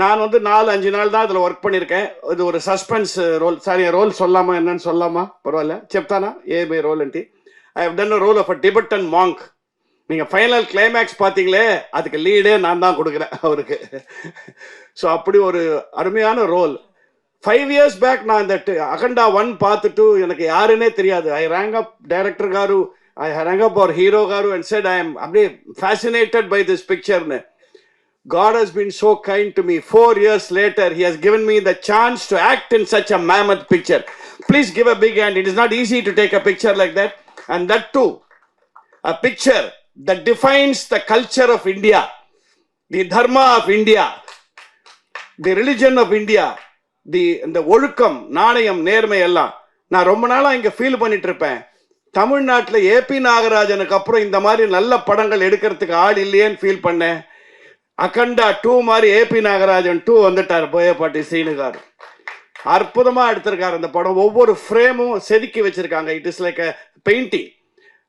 நான் வந்து நாலு அஞ்சு நாள் தான் இதில் ஒர்க் பண்ணியிருக்கேன். இது ஒரு சஸ்பென்ஸ் ரோல் சாரி ரோல் சொல்லாமா என்னன்னு சொல்லாமா? பரவாயில்ல. செப்தானா? A by role anti I have done role of a Tibet and monk நீங்கள் ஃபைனல் கிளைமேக்ஸ் பார்த்தீங்களே அதுக்கு லீடே நான் தான் கொடுக்குறேன் அவருக்கு. ஸோ அப்படி ஒரு அருமையான ரோல் ஃபைவ் இயர்ஸ் பேக் நான் இந்த அகண்டா ஒன் பார்த்துட்டு எனக்கு யாருன்னே தெரியாது. I rang up director garu I rang up our hero garu and said I am அப்படியே ஃபேசினேட்டட் பை திஸ் பிக்சர்னு God has been so kind to me. Four years later, He has given me the chance to act in such a mammoth picture. Please give a big hand. It is not easy to take a picture like that. And that too, a picture that defines the culture of India, the dharma of India, the religion of India, the இந்த ஒழுக்கம் நாணயம் நேர்மை எல்லாம் நான் ரொம்ப நாளா இங்க feel பண்ணிட்டு இருப்பேன் தமிழ்நாட்டில் ஏபி நாகராஜனுக்கு அப்புறம் இந்த மாதிரி நல்ல படங்கள் எடுக்கிறதுக்கு ஆள் இல்லையேன்னு ஃபீல் பண்ணேன் அகண்டா டூ மாதிரி ஏபி நாகராஜன் டூ வந்துட்டார் போயப்பாட்டி சீனுகார். அற்புதமாக எடுத்திருக்காரு அந்த படம். ஒவ்வொரு ஃப்ரேமும் செதுக்கி வச்சிருக்காங்க. It is like a painting